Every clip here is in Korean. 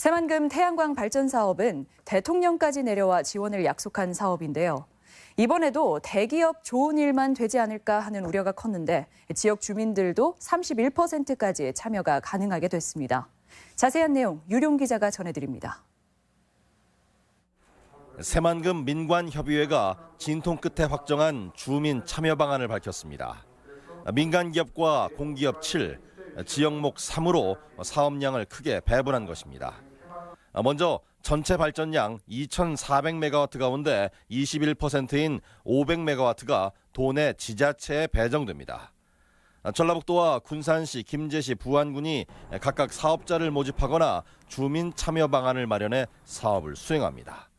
새만금 태양광 발전 사업은 대통령까지 내려와 지원을 약속한 사업인데요. 이번에도 대기업 좋은 일만 되지 않을까 하는 우려가 컸는데 지역 주민들도 31%까지 참여가 가능하게 됐습니다. 자세한 내용 유룡 기자가 전해드립니다. 새만금 민관협의회가 진통 끝에 확정한 주민 참여 방안을 밝혔습니다. 민간 기업과 공기업 7, 지역목 3으로 사업량을 크게 배분한 것입니다. 먼저 전체 발전량 2,400메가와트 가운데 21%인 500메가와트가 도내 지자체에 배정됩니다. 전라북도와 군산시, 김제시, 부안군이 각각 사업자를 모집하거나 주민 참여 방안을 마련해 사업을 수행합니다.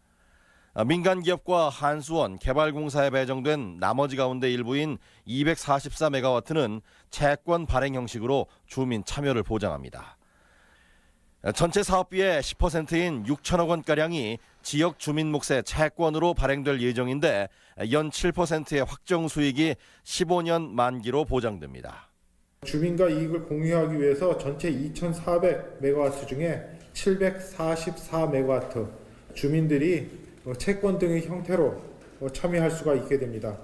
민간 기업과 한수원, 개발공사에 배정된 나머지 가운데 일부인 244메가와트는 채권 발행 형식으로 주민 참여를 보장합니다. 전체 사업비의 10%인 6천억 원가량이 지역 주민 몫의 채권으로 발행될 예정인데 연 7%의 확정 수익이 15년 만기로 보장됩니다. 주민과 이익을 공유하기 위해서 전체 2,400메가와트 중에 744메가와트 주민들이 채권 등의 형태로 참여할 수가 있게 됩니다.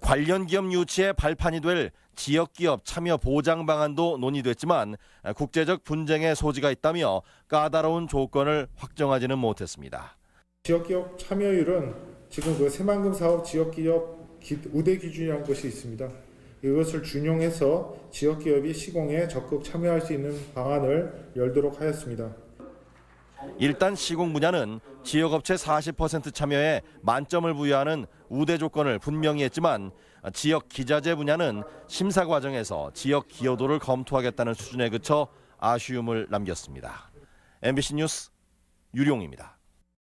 관련 기업 유치에 발판이 될 지역 기업 참여 보장 방안도 논의됐지만 국제적 분쟁의 소지가 있다며 까다로운 조건을 확정하지는 못했습니다. 지역기업 참여율은 지금 그 새만금 사업 지역기업 기- 우대 기준이라는 것이 있습니다. 이것을 준용해서 지역기업이 시공에 적극 참여할 수 있는 방안을 열도록 하였습니다. 일단 시공 분야는 지역업체 40% 참여에 만점을 부여하는 우대 조건을 분명히 했지만 지역 기자재 분야는 심사 과정에서 지역 기여도를 검토하겠다는 수준에 그쳐 아쉬움을 남겼습니다. MBC 뉴스 유룡입니다.